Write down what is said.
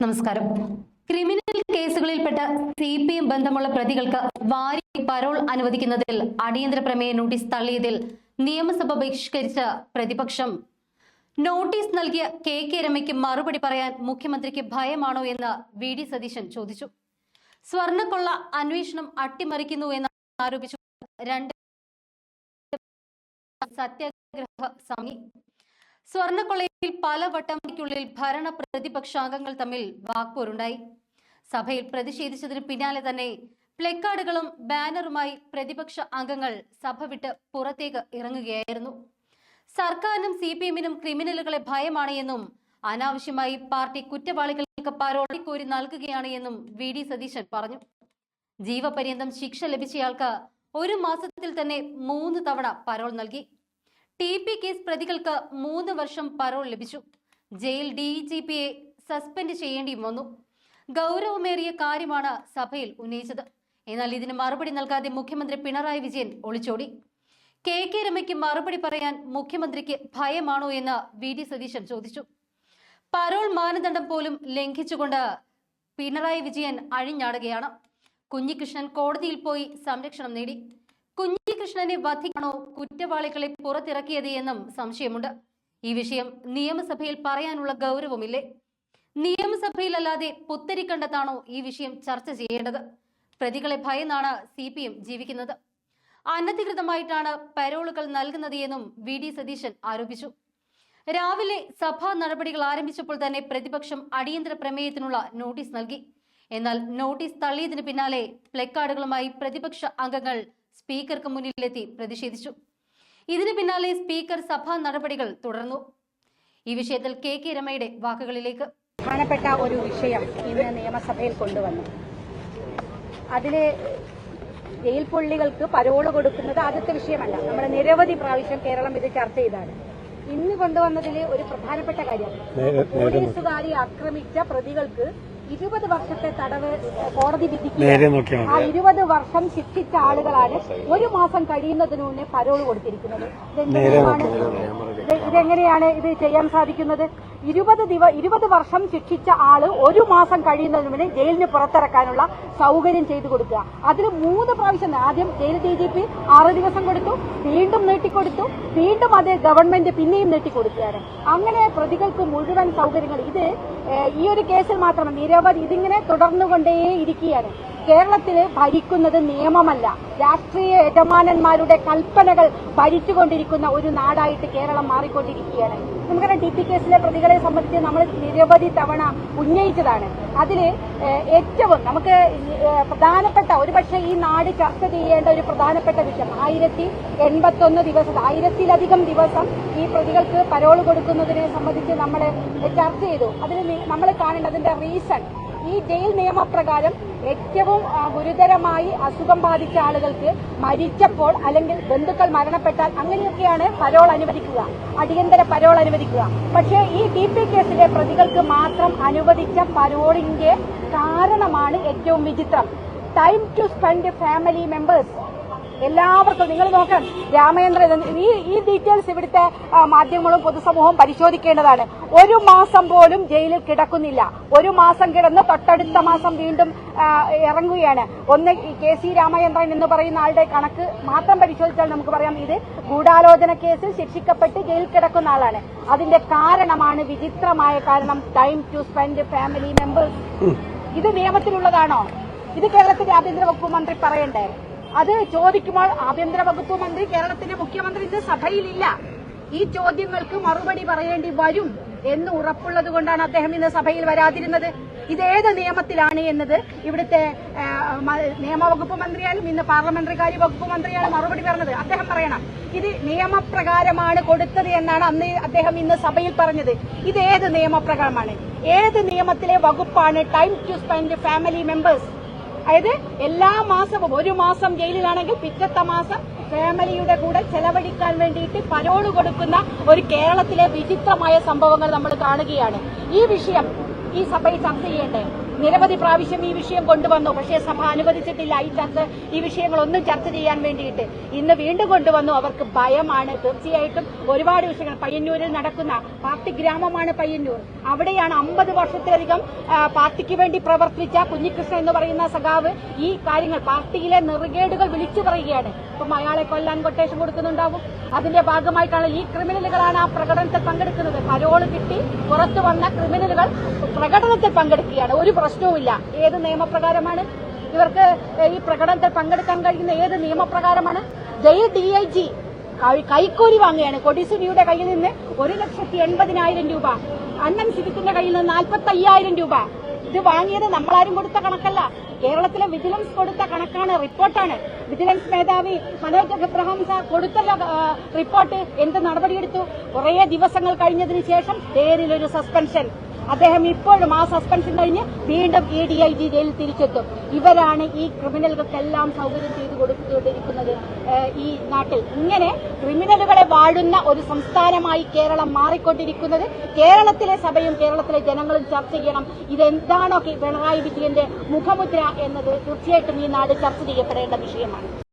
നമസ്കാരം. ക്രിമിനൽ കേസുകളിൽപ്പെട്ട C P M ബന്ധമുള്ള പ്രതികൾക്ക് വാരി പരോൾ അനുവദിക്കുന്നതിൽ അടിയന്തര പ്രമേയ നോട്ടീസ് തള്ളിയതിൽ നിയമസഭ ബഹിഷ്കരിച്ച പ്രതിപക്ഷം. നോട്ടീസ് നൽകിയ കെ കെ രമയ്ക്ക് മറുപടി പറയാൻ മുഖ്യമന്ത്രിക്ക് ഭയമാണോ എന്ന് വി ഡി സതീശൻ ചോദിച്ചു. സ്വർണക്കൊള്ള അന്വേഷണം അട്ടിമറിക്കുന്നു എന്ന് ആരോപിച്ചു. രണ്ട് സത്യാഗ്രഹ സമി സ്വർണക്കൊള്ളയിൽ പലവട്ടംക്കുള്ളിൽ ഭരണ പ്രതിപക്ഷാംഗങ്ങൾ തമ്മിൽ വാക്പോരുണ്ടായി സഭയിൽ പ്രതിഷേധിച്ചതിന് പിന്നാലെ തന്നെ പ്ലക്കാർഡുകളും ബാനറുമായി പ്രതിപക്ഷ അംഗങ്ങൾ സഭ വിട്ട് പുറത്തേക്ക് ഇറങ്ങുകയായിരുന്നു. സർക്കാരിനും സി പി എമ്മിനും ക്രിമിനലുകളെ ഭയമാണ് എന്നും അനാവശ്യമായി പാർട്ടി കുറ്റവാളികൾക്ക് പരോളി കോരി നൽകുകയാണ് എന്നും വി ഡി സതീശൻ പറഞ്ഞു. ജീവപര്യന്തം ശിക്ഷ ലഭിച്ചയാൾക്ക് ഒരു മാസത്തിൽ തന്നെ മൂന്ന് തവണ പരോൾ നൽകി. ടി പി കേസ് പ്രതികൾക്ക് മൂന്ന് വർഷം പരോൾ ലഭിച്ചു. ജയിൽ ഡി ജി പിയെ സസ്പെൻഡ് ചെയ്യേണ്ടിയും വന്നു. ഗൗരവമേറിയ കാര്യമാണ് സഭയിൽ ഉന്നയിച്ചത്. എന്നാൽ ഇതിന് മറുപടി നൽകാതെ മുഖ്യമന്ത്രി പിണറായി വിജയൻ ഒളിച്ചോടി. കെ കെ രമയ്ക്ക് മറുപടി പറയാൻ മുഖ്യമന്ത്രിക്ക് ഭയമാണോ എന്ന് വി ഡി സതീശൻ ചോദിച്ചു. പരോൾ മാനദണ്ഡം പോലും ലംഘിച്ചുകൊണ്ട് പിണറായി വിജയൻ അഴിഞ്ഞാടുകയാണ്. കുഞ്ഞികൃഷ്ണൻ കോടതിയിൽ പോയി സംരക്ഷണം നേടി. കുഞ്ഞികൃഷ്ണനെ വധിക്കണോ കുറ്റവാളികളെ പുറത്തിറക്കിയത് എന്നും സംശയമുണ്ട്. ഈ വിഷയം നിയമസഭയിൽ പറയാനുള്ള ഗൗരവമില്ലേ? നിയമസഭയിലല്ലാതെ പുത്തരിക്കണ്ടത്താണോ ഈ വിഷയം ചർച്ച ചെയ്യേണ്ടത്? പ്രതികളെ ഭയന്നാണ് സി പി എം ജീവിക്കുന്നത്. അനധികൃതമായിട്ടാണ് പരോളുകൾ നൽകുന്നത് എന്നും വി ഡി സതീശൻ ആരോപിച്ചു. രാവിലെ സഭാ നടപടികൾ ആരംഭിച്ചപ്പോൾ തന്നെ പ്രതിപക്ഷം അടിയന്തര പ്രമേയത്തിനുള്ള നോട്ടീസ് നൽകി. എന്നാൽ നോട്ടീസ് തള്ളിയതിന് പിന്നാലെ പ്ലക്കാർഡുകളുമായി പ്രതിപക്ഷ അംഗങ്ങൾ സ്പീക്കർക്ക് മുന്നിലെത്തി പ്രതിഷേധിച്ചു. ഇതിനു പിന്നാലെ സ്പീക്കർ സഭാ നടപടികൾ തുടർന്നു. ഈ വിഷയത്തിൽ കെ കെ രമയുടെ വാക്കുകളിലേക്ക്. പ്രധാനപ്പെട്ട ഒരു വിഷയം ഇന്ന് നിയമസഭയിൽ കൊണ്ടുവന്നു. അതിലെ ജയിൽ പുള്ളികൾക്ക് പരോൾ കൊടുക്കുന്നത് ആദ്യത്തെ വിഷയമല്ല. നമ്മൾ നിരവധി പ്രാവശ്യം കേരളം ഇത് ചർച്ച ചെയ്താണ്. ഇന്ന് കൊണ്ടുവന്നതിലെ ഒരു പ്രധാനപ്പെട്ട കാര്യം പോലീസുകാരെ ആക്രമിച്ച പ്രതികൾക്ക് ഇരുപത് വർഷത്തെ തടവ് കോടതി വിധിക്ക് ആ ഇരുപത് വർഷം ശിക്ഷിച്ച ആളുകളാണ് ഒരു മാസം കഴിയുന്നതിന് മുന്നേ പരോൾ കൊടുത്തിരിക്കുന്നത്. ഇതെങ്ങനെയാണ്? ഇത് ഇതെങ്ങനെയാണ് ഇത് ചെയ്യാൻ സാധിക്കുന്നത്? ഇരുപത് ദിവ ഇരുപത് വർഷം ശിക്ഷിച്ച ആൾ ഒരു മാസം കഴിയുന്നതിന് മുന്നേ ജയിലിന് പുറത്തിറക്കാനുള്ള സൗകര്യം ചെയ്തു കൊടുക്കുക. അതിൽ മൂന്ന് പ്രാവശ്യം ആദ്യം ജയിൽ ഡി ജി പി ആറ് ദിവസം കൊടുത്തു വീണ്ടും നീട്ടിക്കൊടുത്തു വീണ്ടും അത് ഗവൺമെന്റ് പിന്നെയും നീട്ടിക്കൊടുക്കുകയാണ്. അങ്ങനെ പ്രതികൾക്ക് മുഴുവൻ സൗകര്യങ്ങൾ. ഇത് ഈ ഒരു കേസിൽ മാത്രം നിരവധി ഇതിങ്ങനെ തുടർന്നുകൊണ്ടേ ഇരിക്കുകയാണ് കേരളത്തിൽ ഭരിക്കുന്നത് നിയമമല്ല. രാഷ്ട്രീയ യജമാനന്മാരുടെ കൽപ്പനകൾ ഭരിച്ചുകൊണ്ടിരിക്കുന്ന ഒരു നാടായിട്ട് കേരളം മാറിക്കൊണ്ടിരിക്കുകയാണ്. നമുക്കറിയാം ടി പി കേസിലെ പ്രതികളെ സംബന്ധിച്ച് നമ്മൾ നിരവധി തവണ ഉന്നയിച്ചതാണ്. അതിൽ ഏറ്റവും നമുക്ക് പ്രധാനപ്പെട്ട ഒരുപക്ഷെ ഈ നാട് ചർച്ച ചെയ്യേണ്ട ഒരു പ്രധാനപ്പെട്ട വിഷയം ആയിരത്തി എൺപത്തൊന്ന് ദിവസം ആയിരത്തിലധികം ദിവസം ഈ പ്രതികൾക്ക് പരോൾ കൊടുക്കുന്നതിനെ സംബന്ധിച്ച് നമ്മൾ ചർച്ച ചെയ്തു. അതിൽ നമ്മൾ കാണേണ്ടതിന്റെ റീസൺ ഈ ജയിൽ നിയമപ്രകാരം ഏറ്റവും ഗുരുതരമായി അസുഖം ബാധിച്ച ആളുകൾക്ക് മരിച്ചപ്പോൾ അല്ലെങ്കിൽ ബന്ധുക്കൾ മരണപ്പെട്ടാൽ അങ്ങനെയൊക്കെയാണ് പരോൾ അനുവദിക്കുക. അടിയന്തര പരോൾ അനുവദിക്കുക. പക്ഷേ ഈ ടി പി കേസിലെ പ്രതികൾക്ക് മാത്രം അനുവദിച്ച പരോളിന്റെ കാരണമാണ് ഏറ്റവും വിചിത്രം. Time to spend family members എല്ലാവർക്കും നിങ്ങൾ നോക്കാം രാമചന്ദ്രൻ ഈ ഈ ഡീറ്റെയിൽസ് ഇവിടുത്തെ മാധ്യമങ്ങളും പൊതുസമൂഹവും പരിശോധിക്കേണ്ടതാണ്. ഒരു മാസം പോലും ജയിലിൽ കിടക്കുന്നില്ല. ഒരു മാസം കിടന്ന് തൊട്ടടുത്ത മാസം വീണ്ടും ഇറങ്ങുകയാണ്. ഒന്ന് കെ സി രാമചന്ദ്രൻ എന്ന് പറയുന്ന ആളുടെ കണക്ക് മാത്രം പരിശോധിച്ചാൽ നമുക്ക് പറയാം ഇത് ഗൂഢാലോചന കേസിൽ ശിക്ഷിക്കപ്പെട്ട് ജയിലിൽ കിടക്കുന്ന ആളാണ്. അതിന്റെ കാരണമാണ് വിചിത്രമായ കാരണം time to spend family members ഇത് നിയമത്തിലുള്ളതാണോ? ഇത് കേരളത്തിന്റെ ആഭ്യന്തര വകുപ്പ് മന്ത്രി പറയണ്ടേ? അത് ചോദിക്കുമ്പോൾ ആഭ്യന്തര വകുപ്പ് മന്ത്രി കേരളത്തിന്റെ മുഖ്യമന്ത്രി ഇന്ന് സഭയിലില്ല. ഈ ചോദ്യങ്ങൾക്ക് മറുപടി പറയേണ്ടി വരും എന്ന് ഉറപ്പുള്ളത് കൊണ്ടാണ് അദ്ദേഹം ഇന്ന് സഭയിൽ വരാതിരുന്നത്. ഇതേത് നിയമത്തിലാണ് എന്നത് ഇവിടുത്തെ നിയമവകുപ്പ് മന്ത്രിയാലും ഇന്ന് പാർലമെന്ററി കാര്യ വകുപ്പ് മന്ത്രിയാലും മറുപടി പറഞ്ഞത് അദ്ദേഹം പറയണം. ഇത് നിയമപ്രകാരമാണ് കൊടുത്തത് എന്നാണ് അന്ന് അദ്ദേഹം ഇന്ന് സഭയിൽ പറഞ്ഞത്. ഇത് ഏത് നിയമപ്രകാരമാണ്? ഏത് നിയമത്തിലെ വകുപ്പാണ് time to spend family members? അതായത് എല്ലാ മാസവും ഒരു മാസം ജയിലിലാണെങ്കിൽ പിറ്റത്തെ മാസം ഫാമിലിയുടെ കൂടെ ചെലവഴിക്കാൻ വേണ്ടിയിട്ട് പരോൾ കൊടുക്കുന്ന ഒരു കേരളത്തിലെ വിചിത്രമായ സംഭവങ്ങൾ നമ്മൾ കാണുകയാണ്. ഈ വിഷയം ഈ സഭയിൽ ചർച്ച ചെയ്യേണ്ടേ നിരവധി പ്രാവശ്യം ഈ വിഷയം കൊണ്ടുവന്നു. പക്ഷേ സഭ അനുവദിച്ചിട്ടില്ല. ഈ ചർച്ച ഈ വിഷയങ്ങളൊന്നും ചർച്ച ചെയ്യാൻ വേണ്ടിയിട്ട്. ഇന്ന് വീണ്ടും കൊണ്ടുവന്നു. അവർക്ക് ഭയമാണ്. തീർച്ചയായിട്ടും ഒരുപാട് വിഷയങ്ങൾ. പയ്യന്നൂരിൽ നടക്കുന്ന പാർട്ടി ഗ്രാമമാണ് പയ്യന്നൂർ. അവിടെയാണ് അമ്പത് വർഷത്തിലധികം പാർട്ടിക്ക് വേണ്ടി പ്രവർത്തിച്ച കുഞ്ഞികൃഷ്ണൻ എന്ന് പറയുന്ന സഖാവ് ഈ കാര്യങ്ങൾ പാർട്ടിയിലെ നെറുകേടുകൾ വിളിച്ചു പറയുകയാണ്. ഇപ്പം അയാളെ കൊല്ലാൻ കൊട്ടേഷൻ കൊടുക്കുന്നുണ്ടാവും. അതിന്റെ ഭാഗമായിട്ടാണ് ഈ ക്രിമിനലുകളാണ് ആ പ്രകടനത്തിൽ പങ്കെടുക്കുന്നത്. പരോൾ കിട്ടി പുറത്തു വന്ന ക്രിമിനലുകൾ പ്രകടനത്തിൽ പങ്കെടുക്കുകയാണ്. ഒരു പ്രശ്നവുമില്ല. ഏത് നിയമപ്രകാരമാണ്? ഇവർക്ക് ഈ പ്രകടനത്തിൽ പങ്കെടുക്കാൻ കഴിയുന്ന ഏത് നിയമപ്രകാരമാണ്? ജയിൽ ഡി ഐ ജി കൈക്കൂലി വാങ്ങുകയാണ്. കൊടിസുനിയുടെ കയ്യിൽ നിന്ന് ഒരു ലക്ഷത്തി എൺപതിനായിരം രൂപ അന്നം സിബിത്തിന്റെ കയ്യിൽ നിന്ന് നാൽപ്പത്തി അയ്യായിരം രൂപ. ഇത് വാങ്ങിയത് നമ്മളാരും കൊടുത്ത കണക്കല്ല. കേരളത്തിലെ വിജിലൻസ് കൊടുത്ത കണക്കാണ് റിപ്പോർട്ടാണ്. വിജിലൻസ് മേധാവി മനോജ് എബ്രഹാം സാർ കൊടുത്ത റിപ്പോർട്ട്. എന്ത് നടപടിയെടുത്തു? കുറേ ദിവസങ്ങൾ കഴിഞ്ഞതിന് ശേഷം പേരിലൊരു സസ്പെൻഷൻ. അദ്ദേഹം ഇപ്പോഴും ആ സസ്പെൻഷൻ കഴിഞ്ഞ് വീണ്ടും ഇ ഡി ഐ ജി ജയിലിൽ തിരിച്ചെത്തും. ഇവരാണ് ഈ ക്രിമിനലുകൾക്കെല്ലാം സൗകര്യം ചെയ്തു കൊടുത്തുകൊണ്ടിരിക്കുന്നത് ഈ നാട്ടിൽ. ഇങ്ങനെ ക്രിമിനലുകളെ വാഴുന്ന ഒരു സംസ്ഥാനമായി കേരളം മാറിക്കൊണ്ടിരിക്കുന്നത് കേരളത്തിലെ സഭയും കേരളത്തിലെ ജനങ്ങളും ചർച്ച ചെയ്യണം. ഇതെന്താണോ പിണറായി വിജയന്റെ മുഖമുദ്ര എന്നത് തീർച്ചയായിട്ടും ഈ നാട് ചർച്ച ചെയ്യപ്പെടേണ്ട വിഷയമാണ്.